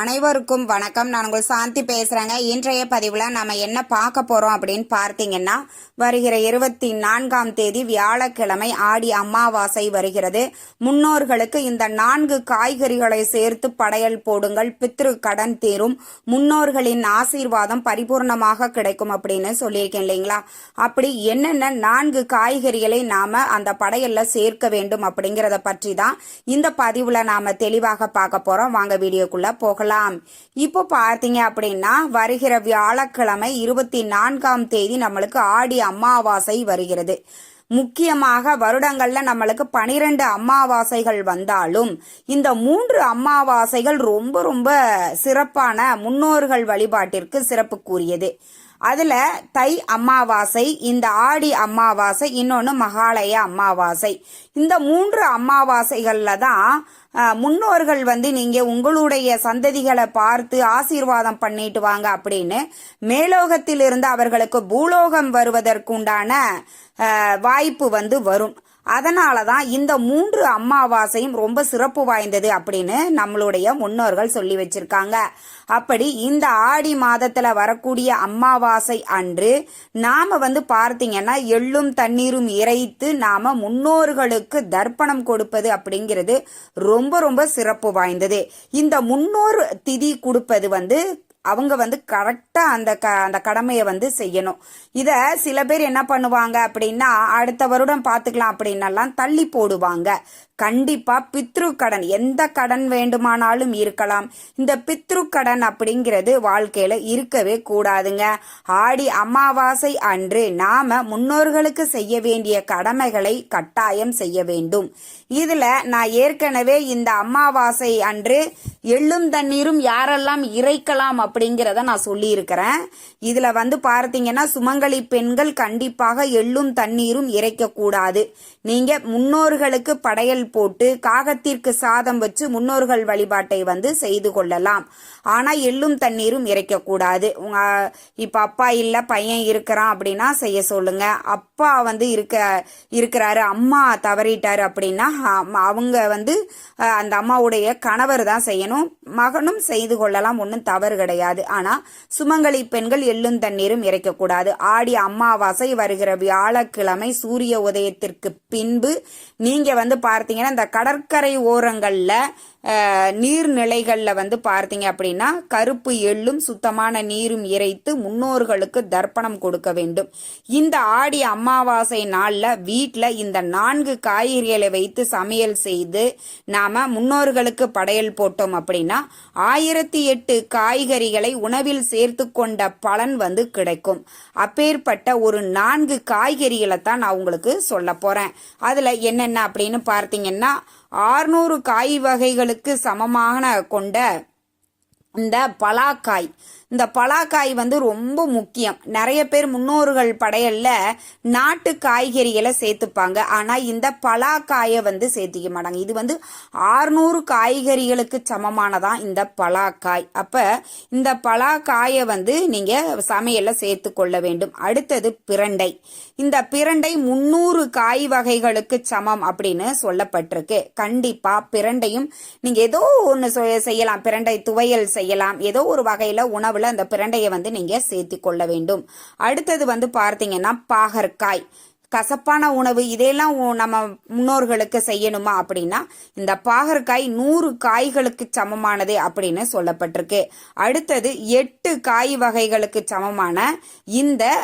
அனைவருக்கும் வணக்கம். நான் உங்கள் சாந்தி பேசுகிறேங்க இன்றைய பதிவில் நம்ம என்ன பார்க்க போகிறோம் அப்படின்னு பார்த்தீங்கன்னா வருகிற இருபத்தி நான்காம் தேதி வியாழக்கிழமை ஆடி அமாவாசை வருகிறது. முன்னோர்களுக்கு இந்த நான்கு காய்கறிகளை சேர்த்து படையல் போடுங்கள். பித்ரு கடன் தீரும். முன்னோர்களின் ஆசீர்வாதம் பரிபூர்ணமாக கிடைக்கும் அப்படின்னு சொல்லியிருக்கேன் இல்லைங்களா? அப்படி என்னென்ன நான்கு காய்கறிகளை நாம் அந்த படையல்ல சேர்க்க வேண்டும் அப்படிங்கிறத பற்றி தான் இந்த பதிவில் நாம் தெளிவாக பார்க்க போகிறோம் வாங்க வீடியோக்குள்ளே போக போகலாம் இப்போ பார்த்தீங்க அப்படின்னா வருகிற வியாழக்கிழமை இருபத்தி நான்காம் தேதி நம்மளுக்கு ஆடி அமாவாசை வருகிறது. முக்கியமாக வருடங்கள்ல நம்மளுக்கு பனிரெண்டு அமாவாசைகள் வந்தாலும் இந்த மூன்று அமாவாசைகள் ரொம்ப ரொம்ப சிறப்பான முன்னோர்கள் வழிபாட்டிற்கு சிறப்புக்குரியது. அதில் தை அமாவாசை இந்த ஆடி அமாவாசை இன்னொன்று மகாலய அமாவாசை. இந்த மூன்று அமாவாசைகளில் தான் முன்னோர்கள் வந்து நீங்கள் உங்களுடைய சந்ததிகளை பார்த்து ஆசீர்வாதம் பண்ணிட்டு வாங்க அப்படின்னு மேலோகத்திலிருந்து அவர்களுக்கு பூலோகம் வருவதற்குண்டான வாய்ப்பு வந்து வரும். அதனால தான் இந்த மூன்று அம்மாவாசையும் ரொம்ப சிறப்பு வாய்ந்தது அப்படின்னு நம்மளுடைய முன்னோர்கள் சொல்லி வச்சிருக்காங்க. அப்படி இந்த ஆடி மாதத்துல வரக்கூடிய அமாவாசை அன்று நாம வந்து பார்த்தீங்கன்னா எள்ளும் தண்ணீரும் இறைத்து நாம முன்னோர்களுக்கு தர்ப்பணம் கொடுப்பது அப்படிங்கிறது ரொம்ப ரொம்ப சிறப்பு வாய்ந்தது. இந்த முன்னோர் திதி கொடுப்பது வந்து அவங்க வந்து கரெக்டா அந்த க அந்த கடமையை வந்து செய்யணும். இத சில பேர் என்ன பண்ணுவாங்க அப்படின்னா அடுத்த வருடம் பார்த்துக்கலாம் அப்படின்னலாம் தள்ளி போடுவாங்க. கண்டிப்பா பித்ரு கடன் எந்த கடன் வேண்டுமானாலும் இருக்கலாம். இந்த பித்ரு கடன் அப்படிங்கிறது வாழ்க்கையில இருக்கவே கூடாதுங்க. ஆடி அமாவாசை அன்று நாம முன்னோர்களுக்கு செய்ய வேண்டிய கடமைகளை கட்டாயம் செய்ய வேண்டும். இதுல நான் ஏற்கனவே இந்த அமாவாசை அன்று எள்ளும் தண்ணீரும் யாரெல்லாம் இறைக்கலாம் அப்படிங்கிறத நான் சொல்லியிருக்கிறேன். இதுல வந்து பார்த்தீங்கன்னா சுமங்கலி பெண்கள் கண்டிப்பாக எள்ளும் தண்ணீரும் இறைக்க கூடாது நீங்க முன்னோர்களுக்கு படையல் போட்டு காகத்திற்கு சாதம் வச்சு முன்னோர்கள் வழிபாட்டை வந்து செய்து கொள்ளலாம். ஆனா எள்ளும் தண்ணீரும் இறைக்கக்கூடாது. உங்க இப்ப அப்பா இல்ல பையன் இருக்கிறான் அப்படின்னா செய்ய சொல்லுங்க. அப்பா வந்து இருக்க இருக்கிறாரு அம்மா தவறிட்டாரு அப்படின்னா அவங்க வந்து அந்த அம்மாவுடைய கணவர் தான் செய்யணும். மகனும் செய்து கொள்ளலாம் ஒன்றும் தவறு கிடையாது. ஆனா சுமங்கலி பெண்கள் எள்ளும் தண்ணீரும் இறைக்கக்கூடாது. ஆடி அமாவாசை வருகிற வியாழக்கிழமை சூரிய உதயத்திற்கு பின்பு நீங்க வந்து பார்த்தீங்கன்னா இந்த கடற்கரை ஓரங்களில் நீர்நிலைகளில் வந்து பார்த்தீங்க அப்படின்னா கருப்பு எள்ளும் சுத்தமான நீரும் இறைத்து முன்னோர்களுக்கு தர்ப்பணம் கொடுக்க வேண்டும். இந்த ஆடி அமாவாசை நாளில் வீட்டில் இந்த நான்கு காய்கறிகளை வைத்து சமையல் செய்து நாம முன்னோர்களுக்கு படையல் போட்டோம் அப்படின்னா ஆயிரத்தி எட்டு காய்கறிகளை உணவில் சேர்த்து கொண்ட பலன் வந்து கிடைக்கும். அப்பேற்பட்ட ஒரு நான்கு காய்கறிகளை தான் நான் உங்களுக்கு சொல்ல போகிறேன் அதில் என்னென்ன அப்படின்னு பார்த்தீங்கன்னா ஆறுநூறு காய் வகைகளுக்கு சமமான கொண்ட இந்த பலாக்காய். இந்த பலாக்காய் வந்து ரொம்ப முக்கியம். நிறைய பேர் முன்னோர்கள் படையல்ல நாட்டு காய்கறிகளை சேர்த்துப்பாங்க. ஆனால் இந்த பலாக்காயை வந்து சேர்த்திக்க மாட்டாங்க. இது வந்து ஆறுநூறு காய்கறிகளுக்கு சமமானதான் இந்த பலாக்காய். அப்போ இந்த பலாக்காயை வந்து நீங்கள் சமையலில் சேர்த்து கொள்ள வேண்டும். அடுத்தது பிரண்டை. இந்த பிரண்டை முன்னூறு காய் வகைகளுக்கு சமம் அப்படின்னு சொல்லப்பட்டிருக்கு. கண்டிப்பா பிரண்டையும் நீங்க ஏதோ ஒன்று செய்யலாம். பிரண்டை துவையல் செய்யலாம். ஏதோ ஒரு வகையில உணவுல அந்த பிரண்டையை வந்து நீங்க சேர்த்து கொள்ள வேண்டும். அடுத்தது வந்து பார்த்தீங்கன்னா பாகற்காய். கசப்பான உணவு இதையெல்லாம் உ- நம்ம முன்னோர்களுக்கு செய்யணுமா அப்படின்னா இந்த பாகற்காய் நூறு காய்களுக்கு சமமானது அப்படின்னு சொல்லப்பட்டிருக்கு. அடுத்தது எட்டு காய் வகைகளுக்கு சமமான இந்த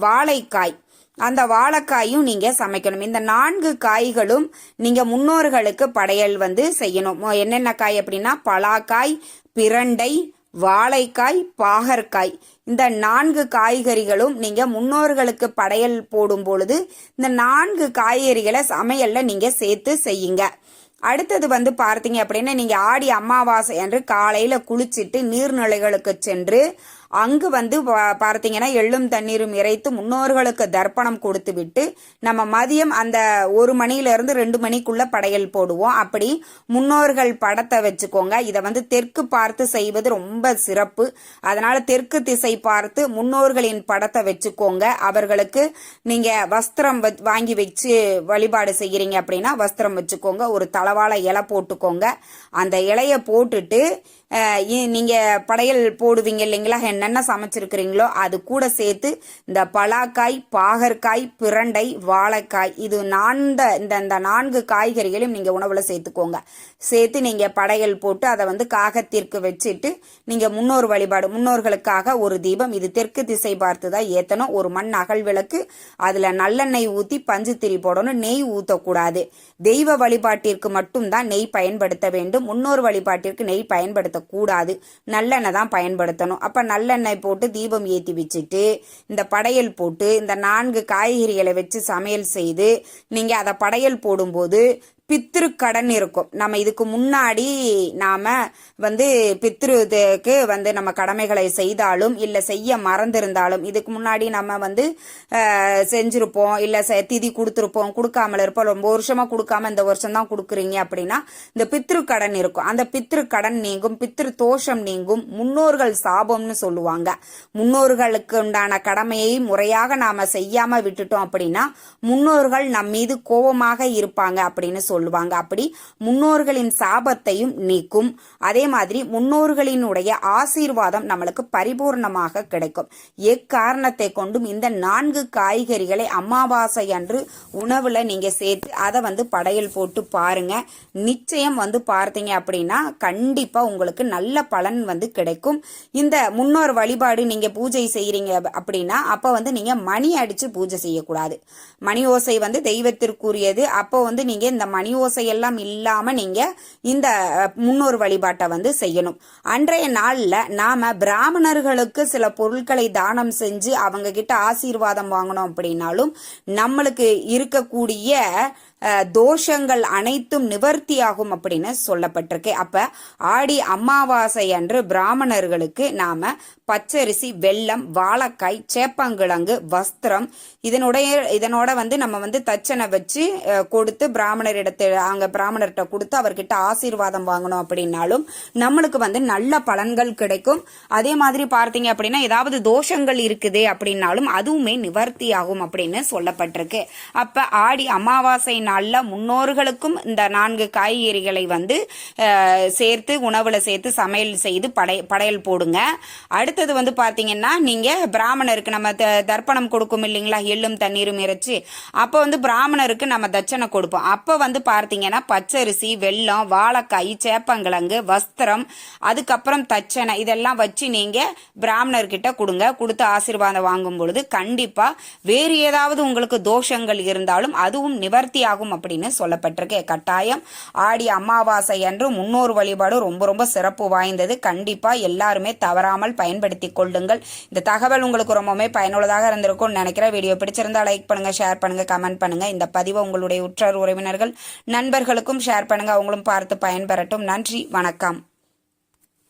வாழைக்காய். அந்த வாழைக்காயும் நீங்க சமைக்கணும். இந்த நான்கு காய்களும் நீங்க முன்னோர்களுக்கு படையல் வந்து செய்யணும். என்னென்ன காய் அப்படின்னா பலாக்காய் பிரண்டை வாழைக்காய் பாகற்காய். இந்த நான்கு காய்கறிகளும் நீங்க முன்னோர்களுக்கு படையல் போடும் பொழுது இந்த நான்கு காய்கறிகளை சமையல்ல நீங்க சேர்த்து செய்யுங்க. அடுத்தது வந்து பார்த்தீங்க அப்படின்னா நீங்க ஆடி அமாவாசை என்று காலையில குளிச்சிட்டு நீர்நிலைகளுக்கு சென்று அங்கு வந்து பார்த்தீங்கன்னா எள்ளும் தண்ணீரும் இறைத்து முன்னோர்களுக்கு தர்ப்பணம் கொடுத்து விட்டு நம்ம மதியம் அந்த ஒரு மணியிலிருந்து இருந்து ரெண்டு மணிக்குள்ள படையல் போடுவோம். அப்படி முன்னோர்கள் படத்தை வச்சுக்கோங்க. இதை வந்து தெற்கு பார்த்து செய்வது ரொம்ப சிறப்பு. அதனால தெற்கு திசை பார்த்து முன்னோர்களின் படத்தை வச்சுக்கோங்க. அவர்களுக்கு நீங்க வஸ்திரம் வாங்கி வச்சு வழிபாடு செய்கிறீங்க அப்படின்னா வஸ்திரம் வச்சுக்கோங்க. ஒரு தளவாழ இலை போட்டுக்கோங்க. அந்த இலைய போட்டுட்டு நீங்கள் இ- படையல் போடுவீங்க இல்லைங்களா? என்னென்ன சமைச்சிருக்கிறீங்களோ அது கூட சேர்த்து இந்த பலாக்காய் பாகற்காய் பிரண்டை வாழைக்காய் இது நான்த இந்த இந்த நான்கு காய்கறிகளையும் நீங்கள் உணவில் சேர்த்துக்கோங்க. சேர்த்து நீங்கள் படையல் போட்டு அதை வந்து காகத்திற்கு வச்சுட்டு நீங்கள் முன்னோர் வழிபாடு முன்னோர்களுக்காக ஒரு தீபம் இது தெற்கு திசை பார்த்து தான் ஏற்றணும் ஒரு மண் அகல் விளக்கு அதில் நல்லெண்ணெய் ஊற்றி பஞ்சு திரி போடணும். நெய் ஊற்றக்கூடாது தெய்வ வழிபாட்டிற்கு மட்டும்தான் நெய் பயன்படுத்த வேண்டும். முன்னோர் வழிபாட்டிற்கு நெய் பயன்படுத்தக்கூடாது நல்லெண்ணெய் தான் பயன்படுத்தணும். அப்போ நல்லெண்ணெய் போட்டு தீபம் ஏற்றி வச்சுட்டு இந்த படையல் போட்டு இந்த நான்கு காய்கறிகளை வச்சு சமையல் செய்து நீங்கள் அதை படையல் போடும்போது பித்திருக்கடன் இருக்கும். நம்ம இதுக்கு முன்னாடி நாம வந்து பித்ருக்கு வந்து நம்ம கடமைகளை செய்தாலும் இல்ல செய்ய மறந்திருந்தாலும் இதுக்கு முன்னாடி நம்ம வந்து செஞ்சுருப்போம் செஞ்சிருப்போம் இல்ல செ- திதி கொடுத்துருப்போம் கொடுக்காமல இருப்போம் ரொம்ப வருஷமா கொடுக்காம இந்த வருஷம் தான் கொடுக்குறீங்க அப்படின்னா இந்த பித்திருக்கடன் கடன் இருக்கும். அந்த பித்திருக்கடன் நீங்கும் பித்திரு தோஷம் நீங்கும் முன்னோர்கள் சாபம்னு சொல்லுவாங்க. முன்னோர்களுக்கு உண்டான கடமையை முறையாக நாம செய்யாம விட்டுட்டோம் அப்படின்னா முன்னோர்கள் நம் மீது கோபமாக இருப்பாங்க அப்படின்னு சொல்லுவாங்க. அப்படி முன்னோர்களின் சாபத்தையும் நீக்கும். அதே மாதிரி முன்னோர்களினுடைய ஆசீர்வாதம் நம்மளுக்கு பரிபூர்ணமாக கிடைக்கும். எக்காரணத்தை கொண்டும் இந்த நான்கு காய்கறிகளை அமாவாசை அன்று உணவுல நீங்க சேர்த்து அதை வந்து படையல் போட்டு பாருங்க. நிச்சயம் வந்து பார்த்தீங்க அப்படின்னா கண்டிப்பா உங்களுக்கு நல்ல பலன் வந்து கிடைக்கும். இந்த முன்னோர் வழிபாடு நீங்க பூஜை செய்யறீங்க அப்படின்னா அப்ப வந்து நீங்க மணி அடிச்சு பூஜை செய்யக்கூடாது. மணி ஓசை வந்து தெய்வத்திற்குரியது. அப்போ வந்து நீங்க இந்த மணி ஓசை எல்லாம் இல்லாம நீங்க இந்த முன்னோர் வழிபாட்டை வந்து செய்யணும். அன்றைய நாள்ல நாம பிராமணர்களுக்கு சில பொருட்களை தானம் செஞ்சு அவங்க கிட்ட ஆசீர்வாதம் வாங்கணும் அப்படின்னாலும் நம்மளுக்கு இருக்கக்கூடிய தோஷங்கள் அனைத்தும் நிவர்த்தியாகும் அப்படின்னு சொல்லப்பட்டிருக்கு. அப்ப ஆடி அமாவாசை அன்று பிராமணர்களுக்கு நாம பச்சரிசி வெல்லம் வாழைக்காய் சேப்பங்கிழங்கு வஸ்திரம் இதனுடைய இதனோட வந்து நம்ம வந்து தச்சனை வச்சு கொடுத்து பிராமணரிடத்து அங்க பிராமணர்கிட்ட கொடுத்து அவர்கிட்ட ஆசீர்வாதம் வாங்கணும் அப்படின்னாலும் நம்மளுக்கு வந்து நல்ல பலன்கள் கிடைக்கும். அதே மாதிரி பார்த்தீங்க அப்படின்னா ஏதாவது தோஷங்கள் இருக்குது அப்படின்னாலும் அதுவுமே நிவர்த்தி ஆகும் அப்படின்னு சொல்லப்பட்டிருக்கு. அப்ப ஆடி அமாவாசை நாள்ல முன்னோர்களுக்கும் இந்த நான்கு காய்கறிகளை வந்து சேர்த்து உணவில் சேர்த்து சமையல் செய்து படை படையல் போடுங்க. அடுத்தது வந்து பார்த்தீங்கன்னா நீங்கள் பிராமணருக்கு நம்ம த- தர்ப்பணம் கொடுக்கும் இல்லைங்களா? எள்ளும் தண்ணீரும் இறைச்சி. அப்போ வந்து பிராமணருக்கு நம்ம தட்சணை கொடுப்போம். அப்போ வந்து பார்த்தீங்கன்னா பச்சரிசி வெல்லம் வாழைக்காய் சேப்பங்கிழங்கு வஸ்திரம் அதுக்கப்புறம் தட்சணை இதெல்லாம் வச்சு நீங்கள் பிராமணர்கிட்ட கொடுங்க. கொடுத்து ஆசீர்வாதம் வாங்கும் பொழுது கண்டிப்பாக வேறு ஏதாவது உங்களுக்கு தோஷங்கள் இருந்தாலும் அதுவும் நிவர்த்தியாகும். ஆகும் அப்படின்னு சொல்லப்பட்டிருக்கு. கட்டாயம் ஆடி அமாவாசை அன்று முன்னோர் வழிபாடு ரொம்ப ரொம்ப சிறப்பு வாய்ந்தது. கண்டிப்பா எல்லாருமே தவறாமல் பயன்படுத்தி கொள்ளுங்கள். இந்த தகவல் உங்களுக்கு ரொம்பவுமே பயனுள்ளதாக இருந்திருக்கும்னு நினைக்கிறேன். வீடியோ பிடிச்சிருந்தா லைக் பண்ணுங்க ஷேர் பண்ணுங்க கமெண்ட் பண்ணுங்க. இந்த பதிவை உங்களுடைய உற்றார் உறவினர்கள் நண்பர்களுக்கும் ஷேர் பண்ணுங்க. அவங்களும் பார்த்து பயன்பெறட்டும். நன்றி வணக்கம்.